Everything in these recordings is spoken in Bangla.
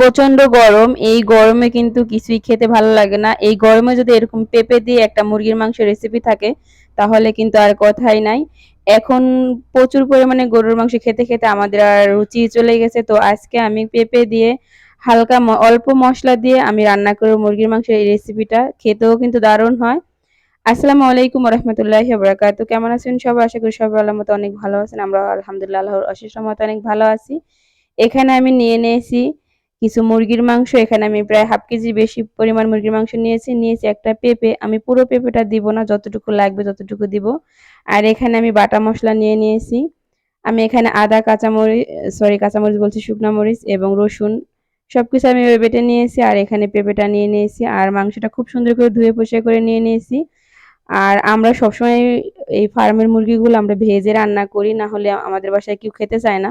প্রচণ্ড গরম। এই গরমে কিন্তু কিছুই খেতে ভালো লাগে না। এই গরমে যদি এরকম পেঁপে দিয়ে একটা মুরগির মাংস রেসিপি থাকে, তাহলে কিন্তু আর কথাই নাই। এখন প্রচুর পরিমাণে গরুর মাংস খেতে খেতে আমাদের আর রুচি চলে গেছে। তো আজকে আমি পেঁপে দিয়ে হালকা অল্প মশলা দিয়ে আমি রান্না করব মুরগির মাংসের এই রেসিপিটা খেতেও কিন্তু দারুণ হয়। আসসালামু আলাইকুম রহমতুল্লাহ বরাকাত কেমন আছেন সবাই? আশা করি সবাই আল্লাহ মতো অনেক ভালো আছেন। আমরা আলহামদুলিল্লাহ, আল্লাহর অশেষ মতো অনেক ভালো আছি। এখানে আমি নিয়ে নিয়েছি কিছু মুরগির মাংস, এখানে আমি প্রায় হাফ কেজি বেশি পরিমাণ মুরগির মাংস নিয়েছি। নিয়েছি একটা পেঁপে। আমি পুরো পেঁপেটা দিব না, যতটুকু লাগবে ততটুকু দিব। আর এখানে আমি বাটা মশলা নিয়ে নিয়েছি। আমি এখানে আদা, কাঁচামরিচ সরি কাঁচামরিচ বলছি, শুকনা মরিচ এবং রসুন। সবকিছু আমি বেটে নিয়েছি আর এখানে পেঁপেটা নিয়ে নিয়েছি। আর মাংসটা খুব সুন্দর করে ধুয়ে পরিষ্কার করে নিয়ে নিয়েছি। আর আমরা সবসময় এই ফার্মের মুরগিগুলো আমরা ভেজে রান্না করি, না হলে আমাদের বাসায় কেউ খেতে চায় না।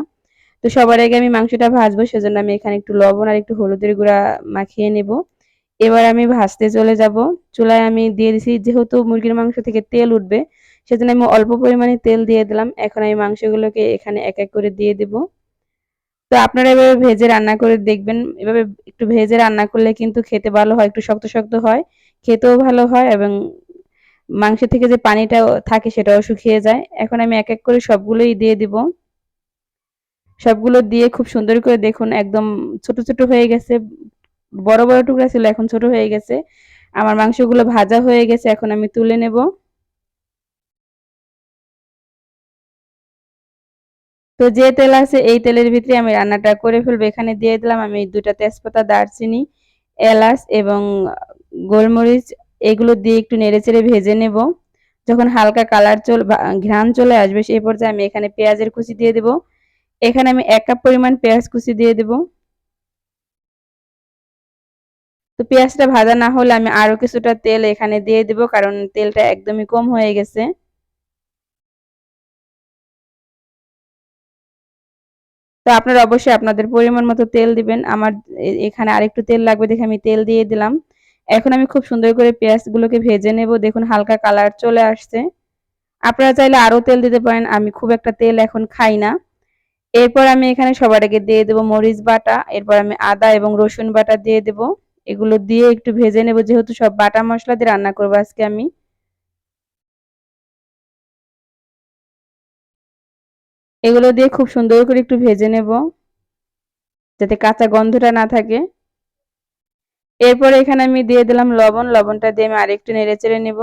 তো সবার আগে আমি মাংসটা ভাজবো, সেজন্য আমি এখানে একটু লবণ আর একটু হলুদের গুঁড়া মাখিয়ে নেব। এবার আমি ভাজতে চলে যাব। চুলায় আমি দিয়ে দিছি, যেহেতু মুরগির মাংস থেকে তেল উঠবে, সেজন্য আমি অল্প পরিমাণে তেল দিয়ে দিলাম। এখন আমি মাংসগুলোকে এখানে এক এক করে দিয়ে দেব। তো আপনারা এভাবে ভেজে রান্না করে দেখবেন। এভাবে একটু ভেজে রান্না করলে কিন্তু খেতে ভালো হয়, একটু শক্ত শক্ত হয়, খেতেও ভালো হয় এবং মাংস থেকে যে পানিটা থাকে সেটাও শুকিয়ে যায়। এখন আমি এক এক করে সবগুলোই দিয়ে দিব। সবগুলো দিয়ে খুব সুন্দর করে দেখুন, একদম ছোট ছোট হয়ে গেছে, বড় বড় টুকরা ছিল, এখন ছোট হয়ে গেছে। আমার মাংসগুলো ভাজা হয়ে গেছে, এখন আমি তুলে নেব। তো যে তেল আছে, এই তেলের ভিতরে আমি রান্নাটা করে ফেলব। এখানে দিয়ে দিলাম আমি দুটা তেজপাতা, দারচিনি, এলাচ এবং গোলমরিচ। এগুলো দিয়ে একটু নেড়েচেড়ে ভেজে নেব। যখন হালকা কালার চল ঘ্রাণ চলে আসবে, সেই পর্যায়ে আমি এখানে পেঁয়াজের কুচি দিয়ে দেব। এখানে আমি এক কাপ পরিমাণ পেঁয়াজ কুচি দিয়ে দেব। তো পেঁয়াজটা ভাজা না হলে আমি আরও কিছুটা তেল এখানে দিয়ে দেব, কারণ তেলটা একদমই কম হয়ে গেছে। তো আপনারা অবশ্যই আপনাদের পরিমাণ মতো তেল দিবেন। আমার এখানে আরেকটু তেল লাগবে দেখে আমি তেল দিয়ে দিলাম। এখন আমি খুব সুন্দর করে পেঁয়াজগুলোকে ভেজে নেব। দেখুন, হালকা কালার চলে আসছে। আপনারা চাইলে আরও তেল দিতে পারেন। আমি খুব একটা তেল এখন খাই না। এরপর আমি এখানে সবার আগে দিয়ে দেবো মরিচ বাটা, এরপর আমি আদা এবং রসুন বাটা দিয়ে দেব। এগুলো দিয়ে একটু ভেজে নেব, যেহেতু সব বাটা মশলা দিয়ে রান্না করব আজকে আমি। এগুলো দিয়ে খুব সুন্দর করে একটু ভেজে নেব, যাতে কাঁচা গন্ধটা না থাকে। এরপর এখানে আমি দিয়ে দিলাম লবণ, লবণটা দিয়ে আমি আরেকটু নেড়ে চেড়ে নেব।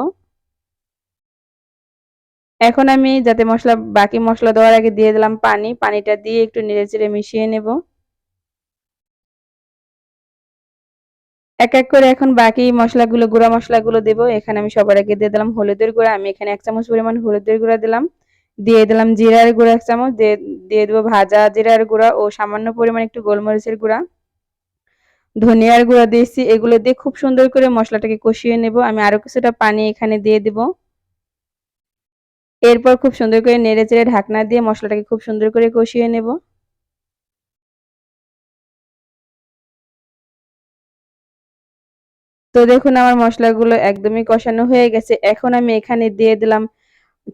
এখন আমি যাতে মশলা, বাকি মশলা দেওয়ার আগে দিয়ে দিলাম পানি, পানিটা দিয়ে একটু নেড়ে চেড়ে মিশিয়ে নেব। এক এক করে এখন বাকি মশলাগুলো, গুঁড়া মশলাগুলো দেবো। এখানে আমি সবার আগে দিয়ে দিলাম হলুদের গুঁড়া। আমি এখানে এক চামচ পরিমাণ হলুদের গুঁড়া দিলাম। দিয়ে দিলাম জিরার গুঁড়া এক চামচ। দিয়ে দিয়ে দেবো ভাজা জিরার গুঁড়া ও সামান্য পরিমাণ একটু গোলমরিচের গুঁড়া। ধনিয়ার গুঁড়া দিয়েছি। এগুলো দিয়ে খুব সুন্দর করে মশলাটাকে কষিয়ে নেব। আমি আরও কিছুটা পানি এখানে দিয়ে দেব। এরপর খুব সুন্দর করে নেড়ে চেড়ে ঢাকনা দিয়ে মশলাটাকে খুব সুন্দর করে কষিয়ে নেব। তো দেখুন আমার মশলাগুলো একদমই কষানো হয়ে গেছে। এখন আমি এখানে দিয়ে দিলাম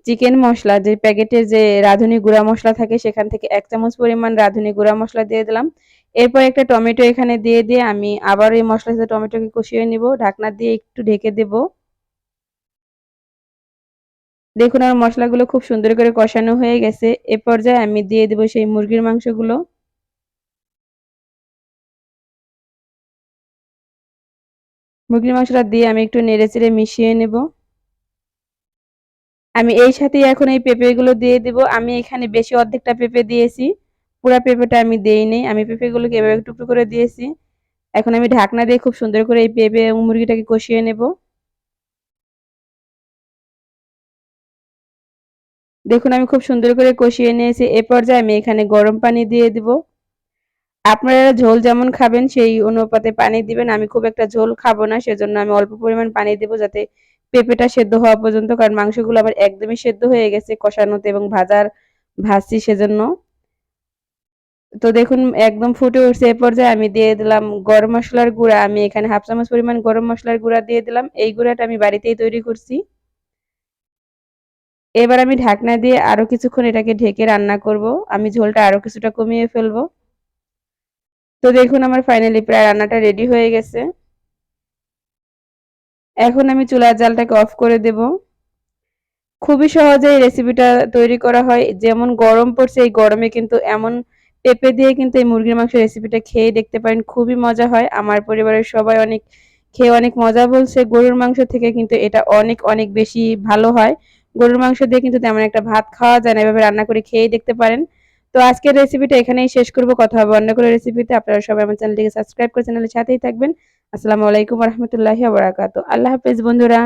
চিকেন মশলা, যে প্যাকেটের যে রাঁধুনি গুঁড়া মশলা থাকে সেখান থেকে এক চামচ পরিমাণ রাঁধুনি গুঁড়া মশলা দিয়ে দিলাম। এরপর একটা টমেটো এখানে দিয়ে দিয়ে আমি আবার এই মশলার সাথে টমেটোকে কষিয়ে নিব। ঢাকনা দিয়ে একটু ঢেকে দেব। দেখুন, আমার মশলাগুলো খুব সুন্দর করে কষানো হয়ে গেছে। এ পর্যায়ে আমি দিয়ে দেবো সেই মুরগির মাংসগুলো। মুরগির মাংসটা দিয়ে আমি একটু নেড়ে চেড়ে মিশিয়ে নেব। আমি এই সাথে এখন এই পেঁপেগুলো দিয়ে দিব। আমি এখানে বেশি অর্ধেকটা পেঁপে দিয়েছি। পুরো পেঁপেটা আমি দেই নেই। আমি পেঁপেগুলোকে এভাবে টুকরো করে দিয়েছি। এখন আমি ঢাকনা দিয়ে খুব সুন্দর করে এই পেঁপে এবং মুরগিটাকে কষিয়ে নেব। দেখুন, আমি খুব সুন্দর করে কষিয়ে নিয়েছি। এ পর্যায়ে আমি এখানে গরম পানি দিয়ে দিব। আপনারা ঝোল যেমন খাবেন, সেই অনুপাতে পানি দিবেন। আমি খুব একটা ঝোল খাব না, সেজন্য আমি অল্প পরিমাণ পানি দেবো যাতে পেঁপেটা সেদ্ধ হওয়া পর্যন্ত, কারণ মাংসগুলো আবার একদমই সেদ্ধ হয়ে গেছে কষানোতে এবং ভাজার ভাজছি সেজন্য। তো দেখুন, একদম ফুটে উঠছে। এ পর্যায়ে আমি দিয়ে দিলাম গরম মশলার গুঁড়া। আমি এখানে হাফ চামচ পরিমাণ গরম মশলার গুঁড়া দিয়ে দিলাম। এই গুঁড়াটা আমি বাড়িতেই তৈরি করছি। এবার আমি ঢাকনা দিয়ে আরও কিছুক্ষণ এটাকে ঢেকে রান্না করব। আমি ঝোলটা আরও কিছুটা কমিয়ে ফেলব। তো দেখুন, আমার ফাইনালি প্রায় রান্নাটা রেডি হয়ে গেছে। এখন আমি চুলার জালটাকে অফ করে দেব। খুবই সহজে এই রেসিপিটা তৈরি করা হয়। যেমন গরম পড়ছে, এই গরমে কিন্তু এমন পেঁপে দিয়ে কিন্তু এই মুরগির মাংস রেসিপিটা খেয়ে দেখতে পারেন, খুবই মজা হয়। আমার পরিবারের সবাই অনেক, খেয়ে অনেক মজা বলছে। গরুর মাংস থেকে কিন্তু এটা অনেক অনেক বেশি ভালো হয়। গরুর মাংস দিয়ে কিন্তু তেমন একটা ভাত খাওয়া যায় না। এভাবে রান্না করে খেয়ে দেখতে পারেন। তো আজকের রেসিপিটা এখানেই শেষ করব। কথা হবে অন্য কোনো রেসিপিতে আপনারা সবাই আমার চ্যানেলটিকে সাবস্ক্রাইব করে চ্যানেলের সাথেই থাকবেন। আসসালামু আলাইকুম রহমতুল্লাহি বারাকাতু আল্লাহ হাফেজ বন্ধুরা।